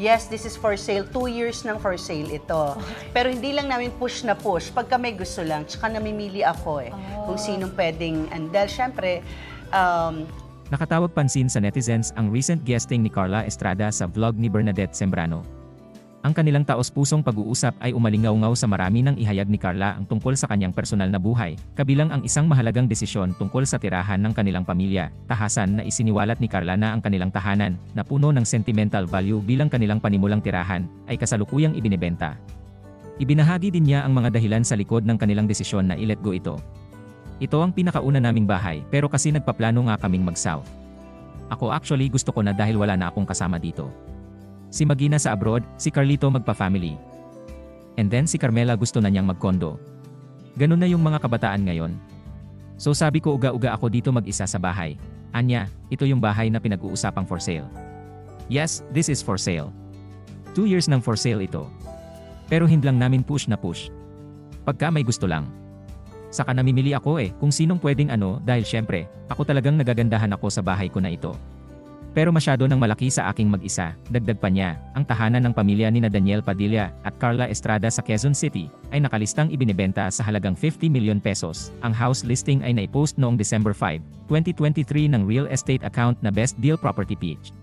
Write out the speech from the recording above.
yes, this is for sale. Two years nang for sale ito. Pero hindi lang namin push na push. Pagka may gusto lang, tsaka namimili ako eh. Kung sinong pwedeng, and dahil syempre, um, Nakatawag pansin sa netizens ang recent guesting ni Carla Estrada sa vlog ni Bernadette Sembrano. Ang kanilang taos-pusong pag-uusap ay umalingaw-ngaw sa marami ng ihayag ni Carla ang tungkol sa kanyang personal na buhay, kabilang ang isang mahalagang desisyon tungkol sa tirahan ng kanilang pamilya, tahasan na isiniwalat ni Carla na ang kanilang tahanan, na puno ng sentimental value bilang kanilang panimulang tirahan, ay kasalukuyang ibinebenta. Ibinahagi din niya ang mga dahilan sa likod ng kanilang desisyon na i-let go ito. Ito ang pinakauna naming bahay pero kasi nagpaplano nga kaming mag-south. Ako actually gusto ko na dahil wala na akong kasama dito. Si Magina sa abroad, si Carlito magpa-family. And then si Carmela gusto na niyang mag-condo. Ganun na yung mga kabataan ngayon. So sabi ko uga-uga ako dito mag-isa sa bahay. Anya, ito yung bahay na pinag-uusapang for sale. Yes, this is for sale. Two years nang for sale ito. Pero hindi lang namin push na push. Pagka may gusto lang. Saka namimili ako eh kung sinong pwedeng ano dahil syempre, ako talagang nagagandahan ako sa bahay ko na ito. Pero masyado nang malaki sa aking mag-isa, dagdag pa niya, ang tahanan ng pamilya ni na Daniel Padilla at Carla Estrada sa Quezon City ay nakalistang ibinebenta sa halagang 50 million pesos. Ang house listing ay naipost noong December 5, 2023 ng real estate account na Best Deal Property Page.